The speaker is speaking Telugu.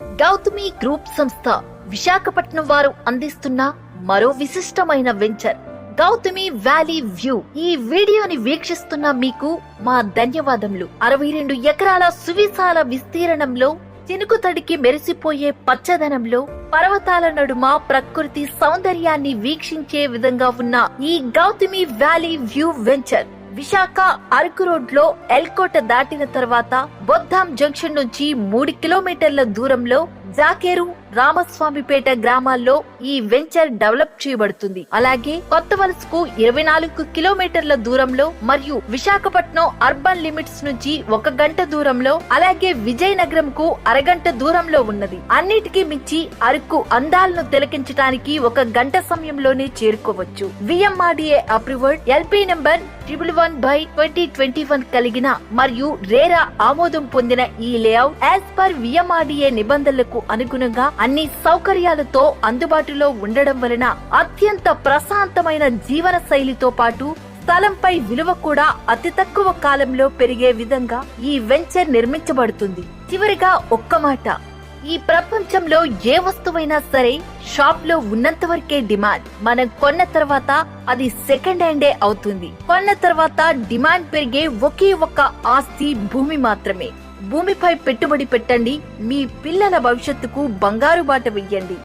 గౌతమి గ్రూప్ సంస్థ విశాఖపట్నం వారు అందిస్తున్న మరో విశిష్టమైన వెంచర్ గౌతమి వ్యాలీ వ్యూ. ఈ వీడియోని వీక్షిస్తున్న మీకు మా ధన్యవాదములు. అరవై రెండు ఎకరాల సువిశాల విస్తీర్ణంలో చినుకు తడికి మెరిసిపోయే పచ్చదనంలో పర్వతాల నడుమ ప్రకృతి సౌందర్యాన్ని వీక్షించే విధంగా ఉన్న ఈ Gautami valley view venture. Visakha Araku రోడ్లో ఎల్కోట దాటిన తర్వాత బొద్దాం జంక్షన్ నుంచి మూడు కిలోమీటర్ల దూరంలో జాకేరు రామస్వామిపేట గ్రామాల్లో ఈ వెంచర్ డెవలప్ చేయబడుతుంది. అలాగే కొత్త వలసకు ఇరవై నాలుగు కిలోమీటర్ల దూరంలో మరియు విశాఖపట్నం అర్బన్ లిమిట్స్ నుంచి ఒక గంట దూరంలో అలాగే విజయనగరం కు అరగంట దూరంలో ఉన్నది. అన్నిటికీ మించి అరకు అందాలను తిలకించడానికి ఒక గంట సమయంలోనే చేరుకోవచ్చు. VMRDA approved LP number triple one by twenty twenty one కలిగిన మరియు రేరా ఆమోదం పొందిన ఈ లేఅవుట్ యాజ్ పర్ విఎంఆర్డిఏ నిబంధనలకు అనుగుణంగా అన్ని సౌకర్యాలతో అందుబాటులో ఉండడం వలన అత్యంత ప్రశాంతమైన జీవన శైలితో పాటు స్థలంపై విలువ కూడా అతి తక్కువ కాలంలో పెరిగే విధంగా ఈ వెంచర్ నిర్మించబడుతుంది. చివరిగా ఒక్క మాట. ఈ ప్రపంచంలో ఏ వస్తువైనా సరే షాప్లో ఉన్నంత వరకే డిమాండ్. మనం కొన్న తర్వాత అది సెకండ్ హ్యాండే అవుతుంది. కొన్న తర్వాత డిమాండ్ పెరిగే ఒకే ఒక్క ఆస్తి భూమి మాత్రమే. భూమిపై పెట్టుబడి పెట్టండి మీ పిల్లల భవిష్యత్తుకు బంగారు బాట వెయ్యండి.